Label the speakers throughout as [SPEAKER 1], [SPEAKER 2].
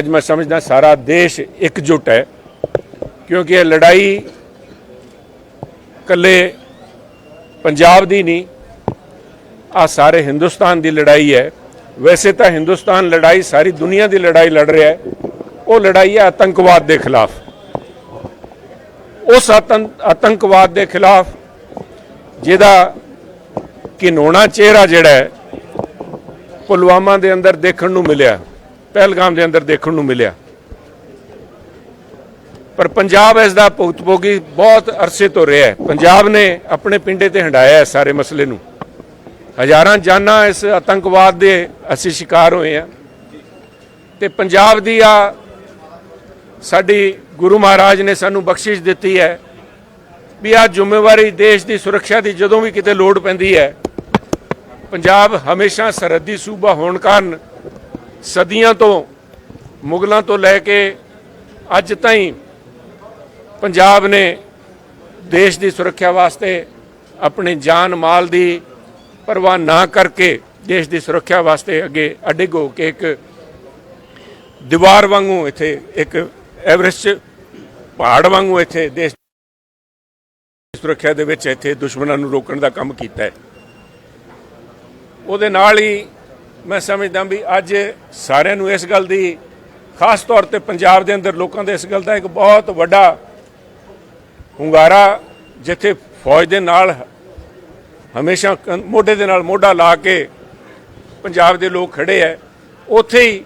[SPEAKER 1] ਅੱਜ ਮੈਂ ਸਮਝਦਾ ਸਾਰਾ ਦੇਸ਼ ਇਕਜੁੱਟ ਹੈ, ਕਿਉਂਕਿ ਇਹ ਲੜਾਈ ਇਕੱਲੇ ਪੰਜਾਬ ਦੀ ਨਹੀਂ ਆ ਸਾਰੇ ਹਿੰਦੁਸਤਾਨ ਦੀ ਲੜਾਈ ਹੈ। ਵੈਸੇ ਤਾਂ ਹਿੰਦੁਸਤਾਨ ਲੜਾਈ ਸਾਰੀ ਦੁਨੀਆ ਦੀ ਲੜਾਈ ਲੜ ਰਿਹਾ ਹੈ, ਉਹ ਲੜਾਈ ਹੈ ਆਤੰਕਵਾਦ ਦੇ ਖਿਲਾਫ। ਉਸ ਆਤੰ- ਆਤੰਕਵਾਦ ਦੇ ਖਿਲਾਫ ਜਿਹਦਾ ਕਿਨੋਣਾ ਚਿਹਰਾ ਜਿਹੜਾ ਹੈ, ਪੁਲਵਾਮਾ ਦੇ ਅੰਦਰ ਦੇਖਣ ਨੂੰ ਮਿਲਿਆ। ਪਹਿਲਗਾਮ ਦੇ ਅੰਦਰ ਦੇਖਣ ਨੂੰ ਮਿਲਿਆ। ਪਰ ਪੰਜਾਬ ਇਸ ਦਾ ਭੁਗਤਭੋਗੀ ਬਹੁਤ ਅਰਸੇ ਤੋਂ ਰਿਹਾ ਹੈ। ਪੰਜਾਬ ਨੇ ਆਪਣੇ ਪਿੰਡੇ ਤੇ ਹੰਡਾਇਆ ਹੈ ਸਾਰੇ ਮਸਲੇ ਨੂੰ। ਹਜ਼ਾਰਾਂ ਜਾਨਾਂ ਇਸ ਆਤੰਕਵਾਦ ਦੇ ਅਸੀਂ ਸ਼ਿਕਾਰ ਹੋਏ ਆ ਤੇ ਪੰਜਾਬ ਦੀ ਆ ਸਾਡੀ ਗੁਰੂ ਮਹਾਰਾਜ ਨੇ ਸਾਨੂੰ ਬਖਸ਼ਿਸ਼ ਦਿੱਤੀ ਹੈ ਵੀ ਆ ਜ਼ਿੰਮੇਵਾਰੀ ਦੇਸ਼ ਦੀ ਸੁਰੱਖਿਆ ਦੀ ਜਦੋਂ ਵੀ ਕਿਤੇ ਲੋੜ ਪੈਂਦੀ ਹੈ, ਪੰਜਾਬ ਹਮੇਸ਼ਾ ਸਰਹੱਦੀ ਸੂਬਾ ਹੋਣ ਕਾਰਨ ਸਦੀਆਂ ਤੋਂ ਮੁਗਲਾਂ ਤੋਂ ਲੈ ਕੇ ਅੱਜ ਤਾਈਂ ਪੰਜਾਬ ਨੇ ਦੇਸ਼ ਦੀ ਸੁਰੱਖਿਆ ਵਾਸਤੇ ਆਪਣੀ ਜਾਨ ਮਾਲ ਦੀ ਪਰਵਾਹ ਨਾ ਕਰਕੇ ਦੇਸ਼ ਦੀ ਸੁਰੱਖਿਆ ਵਾਸਤੇ ਅੱਗੇ ਅਡਿੱਗ ਹੋ ਕੇ ਇੱਕ ਦੀਵਾਰ ਵਾਂਗੂ ਇੱਥੇ ਇੱਕ ਐਵਰੈਸਟ ਪਹਾੜ ਵਾਂਗੂ ਇੱਥੇ ਦੇਸ਼ ਦੀ ਸੁਰੱਖਿਆ ਦੇ ਵਿੱਚ ਇੱਥੇ ਦੁਸ਼ਮਣਾਂ ਨੂੰ ਰੋਕਣ ਦਾ ਕੰਮ ਕੀਤਾ ਹੈ। ਉਹਦੇ ਨਾਲ ਹੀ ਮੈਂ ਸਮਝਦਾ ਵੀ ਅੱਜ ਸਾਰਿਆਂ ਨੂੰ ਇਸ ਗੱਲ ਦੀ ਖਾਸ ਤੌਰ ਤੇ ਪੰਜਾਬ ਦੇ ਅੰਦਰ ਲੋਕਾਂ ਦੇ ਇਸ ਗੱਲ ਦਾ ਇੱਕ ਬਹੁਤ ਵੱਡਾ ਹੁੰਗਾਰਾ ਜਿੱਥੇ ਫੌਜ ਦੇ ਨਾਲ ਹਮੇਸ਼ਾ ਮੋਢੇ ਦੇ ਨਾਲ ਮੋਢਾ ਲਾ ਕੇ ਪੰਜਾਬ ਦੇ ਲੋਕ ਖੜੇ ਐ। ਉੱਥੇ ਹੀ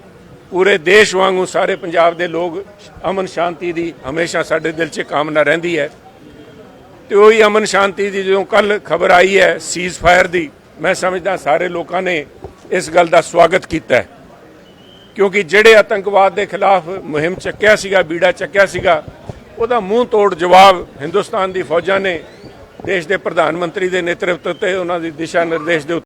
[SPEAKER 1] ਪੂਰੇ ਦੇਸ਼ ਵਾਂਗੂ ਸਾਰੇ ਪੰਜਾਬ ਦੇ ਲੋਕ ਅਮਨ ਸ਼ਾਂਤੀ ਦੀ ਹਮੇਸ਼ਾ ਸਾਡੇ ਦਿਲ 'ਚ ਕਾਮਨਾ ਰਹਿੰਦੀ ਹੈ ਤੇ ਉਹੀ ਅਮਨ ਸ਼ਾਂਤੀ ਦੀ ਜਦੋਂ ਕੱਲ ਖਬਰ ਆਈ ਹੈ ਸੀਜ਼ ਫਾਇਰ ਦੀ, ਮੈਂ ਸਮਝਦਾ ਸਾਰੇ ਲੋਕਾਂ ਨੇ ਇਸ ਗੱਲ ਦਾ ਸਵਾਗਤ ਕੀਤਾ ਹੈ। ਕਿਉਂਕਿ ਜਿਹੜੇ ਆਤੰਕਵਾਦ ਦੇ ਖਿਲਾਫ ਮੁਹਿੰਮ ਚੱਕਿਆ ਸੀਗਾ, ਬੀੜਾ ਚੱਕਿਆ ਸੀਗਾ, ਉਹਦਾ ਮੂੰਹ ਤੋੜ ਜਵਾਬ ਹਿੰਦੁਸਤਾਨ ਦੀ ਫੌਜਾਂ ਨੇ, ਦੇਸ਼ ਦੇ ਪ੍ਰਧਾਨ ਮੰਤਰੀ ਦੇ ਨੇਤਰਤਵ ਤੇ ਉਹਨਾਂ ਦੀ ਦਿਸ਼ਾ ਨਿਰਦੇਸ਼ ਦੇ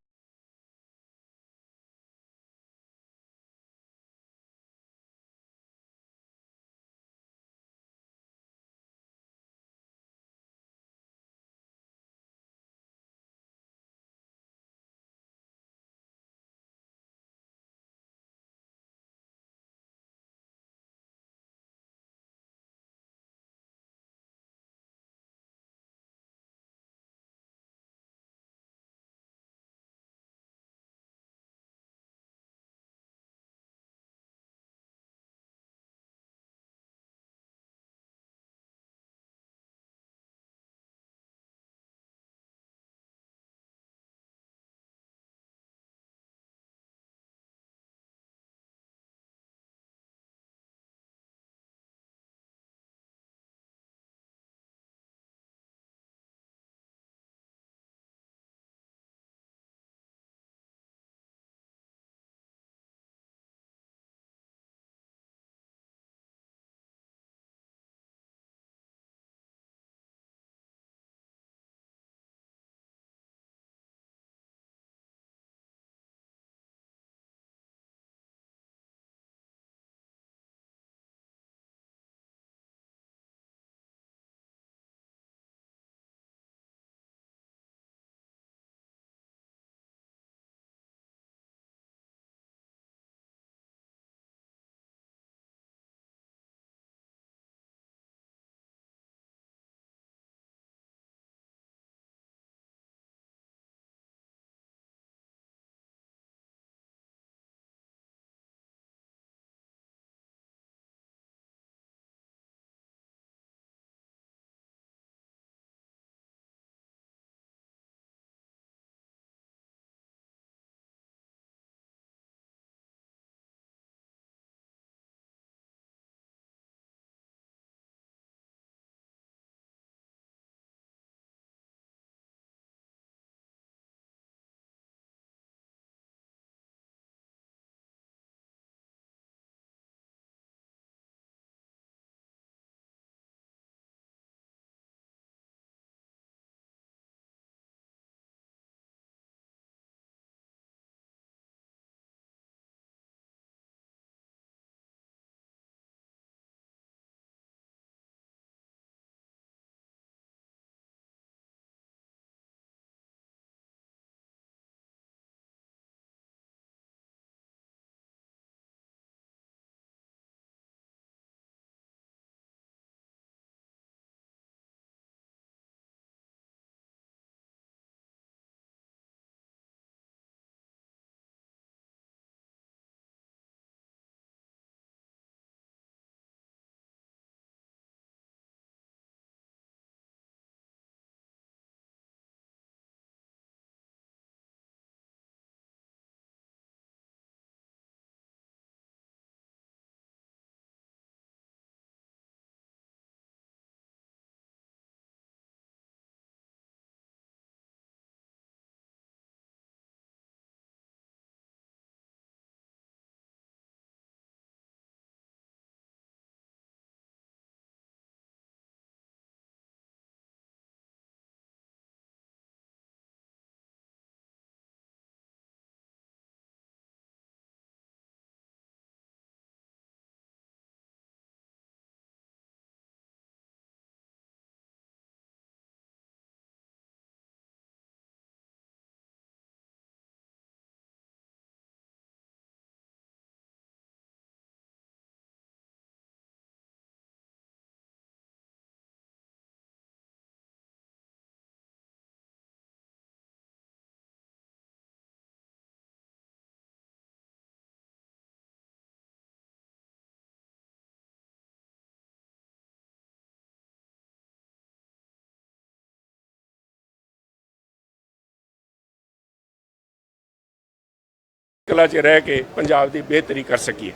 [SPEAKER 1] ਕਲਾ 'ਚ ਰਹਿ ਕੇ ਪੰਜਾਬ ਦੀ ਬਿਹਤਰੀ ਕਰ ਸਕੀਏ।